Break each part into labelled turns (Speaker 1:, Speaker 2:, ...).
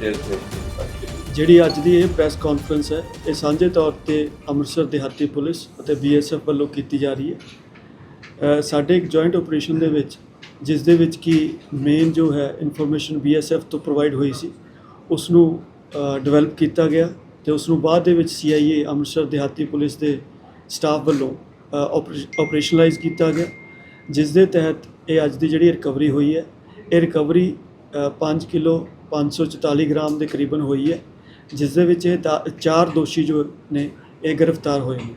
Speaker 1: Detail
Speaker 2: ਜਿਹੜੀ ਅੱਜ ਦੀ ਇਹ ਪ੍ਰੈਸ ਕਾਨਫਰੰਸ ਹੈ, ਇਹ ਸਾਂਝੇ ਤੌਰ ਤੇ ਅੰਮ੍ਰਿਤਸਰ ਦਿਹਾਤੀ ਪੁਲਿਸ ਅਤੇ ਬੀਐਸਐਫ ਵੱਲੋਂ ਕੀਤੀ ਜਾ ਰਹੀ ਹੈ। ਸਾਡੇ ਇੱਕ ਜੁਆਇੰਟ ਆਪਰੇਸ਼ਨ ਦੇ ਵਿੱਚ, ਜਿਸ ਦੇ ਵਿੱਚ ਕੀ ਮੇਨ ਜੋ ਹੈ ਇਨਫੋਰਮੇਸ਼ਨ ਬੀਐਸਐਫ ਤੋਂ ਪ੍ਰੋਵਾਈਡ ਹੋਈ ਸੀ ਉਸ ਨੂੰ ਡਿਵੈਲਪ ਕੀਤਾ ਗਿਆ ਤੇ ਉਸ ਨੂੰ ਬਾਅਦ ਦੇ ਵਿੱਚ ਸੀਆਈਏ ਅੰਮ੍ਰਿਤਸਰ ਦਿਹਾਤੀ ਪੁਲਿਸ ਦੇ ਸਟਾਫ ਵੱਲੋਂ ਆਪਰੇਸ਼ਨਲਾਈਜ਼ ਕੀਤਾ ਗਿਆ, ਜਿਸ ਦੇ ਤਹਿਤ ਇਹ ਅੱਜ ਦੀ ਜਿਹੜੀ ਰਿਕਵਰੀ ਹੋਈ ਹੈ, ਇਹ ਰਿਕਵਰੀ 5 ਕਿਲੋ 544 ਗ੍ਰਾਮ ਦੇ ਕਰੀਬਨ ਹੋਈ ਹੈ, ਜਿਸ ਦੇ ਵਿੱਚ ਇਹ ਦਾ- ਚਾਰ ਦੋਸ਼ੀ ਜੋ ਨੇ ਇਹ ਗ੍ਰਿਫਤਾਰ ਹੋਏ ਨੇ।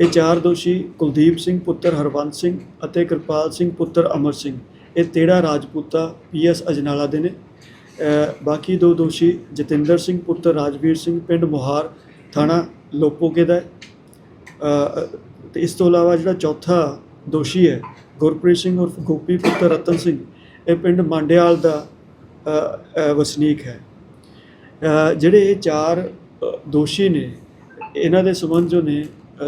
Speaker 2: ਇਹ ਚਾਰ ਦੋਸ਼ੀ ਕੁਲਦੀਪ ਸਿੰਘ, ਪੁੱਤਰ ਹਰਵੰਤ ਸਿੰਘ ਅਤੇ ਕਿਰਪਾਲ ਸਿੰਘ, ਪੁੱਤਰ ਅਮਰ ਸਿੰਘ। ਇਹ ਤੇੜਾ ਰਾਜਪੂਤਾ ਪੀਐਸ ਅਜਨਾਲਾ ਦੇ ਨੇ। ਬਾਕੀ ਦੋ ਦੋਸ਼ੀ ਜਤਿੰਦਰ ਸਿੰਘ, ਪੁੱਤਰ ਰਾਜਵੀਰ ਸਿੰਘ, ਪਿੰਡ ਮੁਹਾਰ ਥਾਣਾ ਲੋਪੋਕੇ ਦਾ ਹੈ। ਤੇ ਇਸ ਤੋਂ ਇਲਾਵਾ ਜਿਹੜਾ ਚੌਥਾ ਦੋਸ਼ੀ ਹੈ, ਗੁਰਪ੍ਰੀਤ ਸਿੰਘ ਉਰਫ ਗੋਪੀ, ਪੁੱਤਰ ਰਤਨ ਸਿੰਘ, ਇਹ ਪਿੰਡ ਮਾਂਡਿਆਲ ਦਾ ਵਸਨੀਕ ਹੈ। ਜਿਹੜੇ ਇਹ ਚਾਰ ਦੋਸ਼ੀ ਨੇ ਇਹਨਾਂ ਦੇ ਸੰਬੰਧ ਜੋ ਨੇ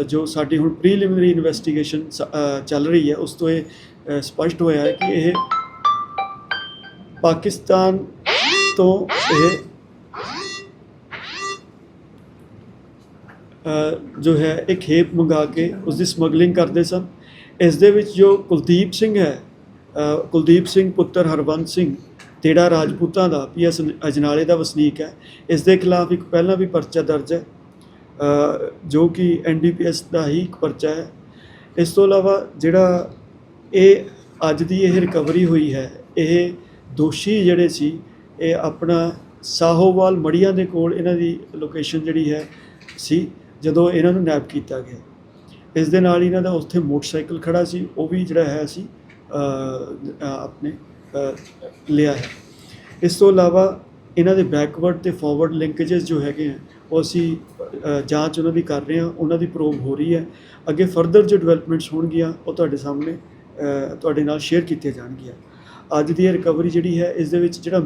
Speaker 2: ਜੋ ਸਾਡੀ ਹੁਣ ਪ੍ਰੀਲਿਮਿਨਰੀ ਇਨਵੈਸਟੀਗੇਸ਼ਨ ਚੱਲ ਰਹੀ ਹੈ ਉਸ ਤੋਂ ਇਹ ਅ, ਸਪਸ਼ਟ ਹੋਇਆ ਹੈ ਕਿ ਇਹ ਪਾਕਿਸਤਾਨ ਤੋਂ ਇਹ ਜੋ ਹੈ ਇਹ ਖੇਪ ਮੰਗਾ ਕੇ ਉਸ ਦੀ ਸਮਗਲਿੰਗ ਕਰਦੇ ਸਨ। ਇਸ ਦੇ ਵਿੱਚ ਜੋ ਕੁਲਦੀਪ ਸਿੰਘ ਹੈ ਕੁਲਦੀਪ ਸਿੰਘ ਪੁੱਤਰ ਹਰਵੰਤ ਸਿੰਘ ਤੇੜਾ ਰਾਜਪੂਤਾਂ ਦਾ ਪੀਐਸ ਅਜਨਾਲੇ ਦਾ ਵਸਨੀਕ ਹੈ, ਇਸ ਦੇ ਖਿਲਾਫ ਇੱਕ ਪਹਿਲਾਂ ਵੀ ਪਰਚਾ ਦਰਜ ਹੈ ਜੋ ਕਿ ਐਨਡੀਪੀਐਸ ਦਾ ਹੀ ਇੱਕ ਪਰਚਾ ਹੈ। ਇਸ ਤੋਂ ਇਲਾਵਾ ਜਿਹੜਾ ਇਹ ਅੱਜ ਦੀ ਇਹ ਰਿਕਵਰੀ ਹੋਈ ਹੈ, ਇਹ ਦੋਸ਼ੀ ਜਿਹੜੇ ਸੀ, ਇਹ ਆਪਣਾ ਸਾਹੋਵਾਲ ਮੜੀਆਂ ਦੇ ਕੋਲ ਇਹਨਾਂ ਦੀ ਲੋਕੇਸ਼ਨ ਜਿਹੜੀ ਹੈ ਸੀ, ਜਦੋਂ ਇਹਨਾਂ ਨੂੰ ਨੈਪ ਕੀਤਾ ਗਿਆ। ਇਸ ਦੇ ਨਾਲ ਇਹਨਾਂ ਦਾ ਉੱਥੇ ਮੋਟਰਸਾਈਕਲ ਖੜਾ ਸੀ, ਉਹ ਵੀ ਜਿਹੜਾ ਹੈ ਅਸੀਂ ਆਪਣੇ ਲਿਆ ਹੈ। ਇਸ ਤੋਂ ਇਲਾਵਾ ਇਹਨਾਂ ਦੇ ਬੈਕਵਰਡ ਤੇ ਫਾਰਵਰਡ ਲਿੰਕੇजेस ਜੋ ਹੈਗੇ ਆ, ਉਹ ਅਸੀਂ ਜਾਂਚ ਉਹਨਾਂ ਦੀ ਕਰ ਰਹੇ ਹਾਂ, ਉਹਨਾਂ ਦੀ ਪ੍ਰੋਬ ਹੋ ਰਹੀ ਹੈ। ਅੱਗੇ ਫਰਦਰ ਜੋ ਡਿਵੈਲਪਮੈਂਟਸ ਹੋਣਗੀਆਂ, ਉਹ ਤੁਹਾਡੇ ਸਾਹਮਣੇ ਤੁਹਾਡੇ ਨਾਲ ਸ਼ੇਅਰ ਕੀਤੀਆਂ ਜਾਣਗੀਆਂ। ਅੱਜ ਦੀ ਇਹ ਰਿਕਵਰੀ ਜਿਹੜੀ ਹੈ, ਇਸ ਦੇ ਵਿੱਚ ਜਿਹੜਾ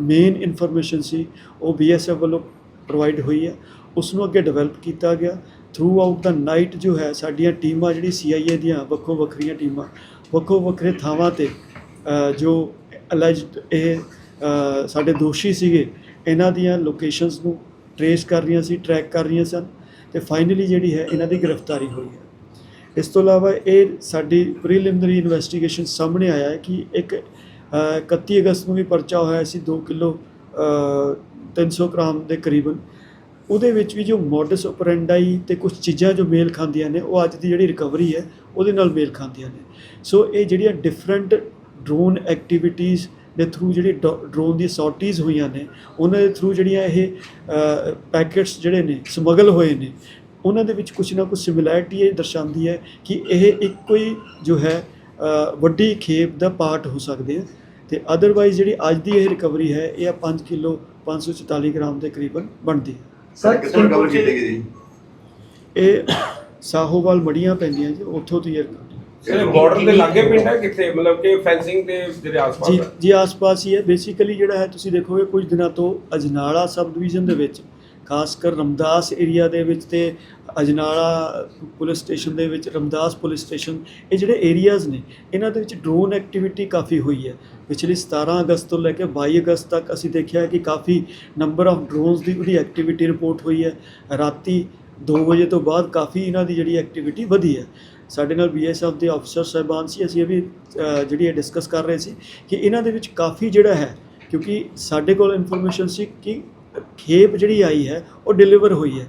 Speaker 2: ਮੇਨ ਇਨਫੋਰਮੇਸ਼ਨ ਸੀ, ਉਹ ਬੀਐਸਐਫ ਵੱਲੋਂ ਪ੍ਰੋਵਾਈਡ ਹੋਈ ਹੈ। ਉਸ ਨੂੰ ਅੱਗੇ ਡਿਵੈਲਪ ਕੀਤਾ ਗਿਆ। ਥਰੂ ਆਊਟ ਦਾ ਨਾਈਟ ਜੋ ਹੈ, ਸਾਡੀਆਂ ਟੀਮਾਂ, ਜਿਹੜੀ ਸੀਆਈਏ ਦੀਆਂ ਵੱਖੋ ਵੱਖਰੀਆਂ ਟੀਮਾਂ ਵੱਖੋ ਵੱਖਰੇ ਥਾਵਾਂ ਤੇ ਜੋ ਅਲੈਜਡ ਇਹ ਸਾਡੇ ਦੋਸ਼ੀ ਸੀਗੇ ਇਹਨਾਂ ਦੀਆਂ ਲੋਕੇਸ਼ਨਸ ਨੂੰ ਟਰੇਸ ਕਰ ਰਹੀਆਂ ਸੀ ਟਰੈਕ ਕਰ ਰਹੀਆਂ ਸਨ ਤੇ ਫਾਈਨਲੀ ਜਿਹੜੀ ਹੈ ਇਹਨਾਂ ਦੀ ਗ੍ਰਿਫਤਾਰੀ ਹੋਈ ਹੈ। ਇਸ ਤੋਂ ਇਲਾਵਾ ਇਹ ਸਾਡੀ ਪ੍ਰੀਲਿਮਿਨਰੀ ਇਨਵੈਸਟੀਗੇਸ਼ਨ ਸਾਹਮਣੇ ਆਇਆ ਹੈ ਕਿ ਇੱਕ ਅ, 31 ਅਗਸਤ ਨੂੰ ਵੀ ਪਰਚਾ ਹੋਇਆ ਸੀ 2 ਕਿਲੋ 300 ਗ੍ਰਾਮ ਦੇ ਕਰੀਬਨ। ਉਹਦੇ ਵਿੱਚ ਵੀ ਜੋ ਮੋਡਸ ਆਪਰੈਂਡਾਈ ਤੇ ਕੁਝ ਚੀਜ਼ਾਂ ਜੋ ਮੇਲ ਖਾਂਦੀਆਂ ਨੇ ਉਹ ਅੱਜ ਦੀ ਜਿਹੜੀ ਰਿਕਵਰੀ ਹੈ ਉਹਦੇ ਨਾਲ ਮੇਲ ਖਾਂਦੀਆਂ ਨੇ। ਸੋ ਇਹ ਜਿਹੜੀਆਂ ਡਿਫਰੈਂਟ ਡਰੋਨ ਐਕਟੀਵਿਟੀਜ਼ ਦੇ ਥਰੂ ਜਿਹੜੀ ਡਰੋਨ ਦੀ ਸੌਰਟੀਜ਼ ਹੋਈਆਂ ਨੇ ਉਹਨਾਂ ਦੇ ਥਰੂ ਜਿਹੜੀਆਂ ਇਹ ਪੈਕੇਟਸ ਜਿਹੜੇ ਨੇ ਸਮਗਲ ਹੋਏ ਨੇ ਉਹਨਾਂ ਦੇ ਵਿੱਚ ਕੁਝ ਨਾ ਕੁਝ ਸਿਮਿਲੈਰਿਟੀ ਇਹ ਦਰਸਾਉਂਦੀ ਹੈ ਕਿ ਇਹ ਇੱਕੋ ਹੀ ਜੋ ਹੈ ਵੱਡੀ ਖੇਪ ਦਾ ਪਾਰਟ ਹੋ ਸਕਦੇ ਆ। ਤੇ ਅਦਰਵਾਈਜ਼ ਜਿਹੜੀ ਅੱਜ ਦੀ ਇਹ ਰਿਕਵਰੀ ਹੈ ਇਹ 5 ਕਿਲੋ 544 ਗ੍ਰਾਮ ਦੇ ਕਰੀਬਨ ਬਣਦੀ ਹੈ।
Speaker 1: ਸਰ ਕਿੱਥੋਂ ਰਿਕਵਰ ਕੀਤੀ ਗਈ ਜੀ
Speaker 2: ਇਹ ਸਾਹੋਵਾਲ ਮੜੀਆਂ ਪੈਂਦੀਆਂ ਜੀ ਉੱਥੋਂ ਦੀ ਇਹ
Speaker 3: ਸਰ ਬਾਰਡਰ ਦੇ ਲਾਗੇ ਪਿੰਡ ਹੈ ਕਿੱਥੇ? ਮਤਲਬ ਕਿ ਫੈਂਸਿੰਗ ਦੇ ਜਿਹੜੇ ਆਸ-ਪਾਸ
Speaker 2: ਜੀ
Speaker 3: ਹੈ?
Speaker 2: ਜੀ ਆਸ-ਪਾਸ ਹੀ ਹੈ। ਬੇਸਿਕਲੀ ਜਿਹੜਾ ਹੈ ਤੁਸੀਂ ਦੇਖੋਗੇ ਕੁਝ ਦਿਨਾਂ ਤੋਂ ਅਜਨਾਲਾ ਸਬ ਡਿਵੀਜ਼ਨ ਦੇ ਵਿੱਚ ਖਾਸ ਕਰ ਰਮਦਾਸ ਏਰੀਆ ਦੇ ਵਿੱਚ ਤੇ ਅਜਨਾਲਾ ਪੁਲਿਸ ਸਟੇਸ਼ਨ ਦੇ ਵਿੱਚ ਰਮਦਾਸ ਪੁਲਿਸ ਸਟੇਸ਼ਨ ਇਹ ਜਿਹੜੇ ਏਰੀਆਜ਼ ਨੇ ਇਹਨਾਂ ਦੇ ਵਿੱਚ ਡਰੋਨ ਐਕਟੀਵਿਟੀ ਕਾਫੀ ਹੋਈ ਹੈ। ਪਿਛਲੀ 17 ਅਗਸਤ ਤੋਂ ਲੈ ਕੇ 22 ਅਗਸਤ ਤੱਕ ਅਸੀਂ ਦੇਖਿਆ ਕਿ ਕਾਫੀ ਨੰਬਰ ਆਫ ਡਰੋਨਸ ਦੀ ਉਹਦੀ ਐਕਟੀਵਿਟੀ ਰਿਪੋਰਟ ਹੋਈ ਹੈ। ਰਾਤੀ 2 ਵਜੇ ਤੋਂ ਬਾਅਦ ਕਾਫੀ ਇਹਨਾਂ ਦੀ ਜਿਹੜੀ ਐਕਟੀਵਿਟੀ ਵਧੀ ਹੈ। ਸਾਡੇ ਨਾਲ ਬੀਐਸਐਫ ਦੇ ਅਫਸਰ ਸਾਹਿਬਾਨ ਸੀ, ਅਸੀਂ ਇਹ ਵੀ ਜਿਹੜੀ ਇਹ ਡਿਸਕਸ ਕਰ ਰਹੇ ਸੀ ਕਿ ਇਹਨਾਂ ਦੇ ਵਿੱਚ ਕਾਫੀ ਜਿਹੜਾ ਹੈ, ਕਿਉਂਕਿ ਸਾਡੇ ਕੋਲ ਇਨਫੋਰਮੇਸ਼ਨ ਸੀ ਕਿ ਖੇਪ ਜਿਹੜੀ ਆਈ ਹੈ, ਉਹ ਡਿਲੀਵਰ ਹੋਈ ਹੈ।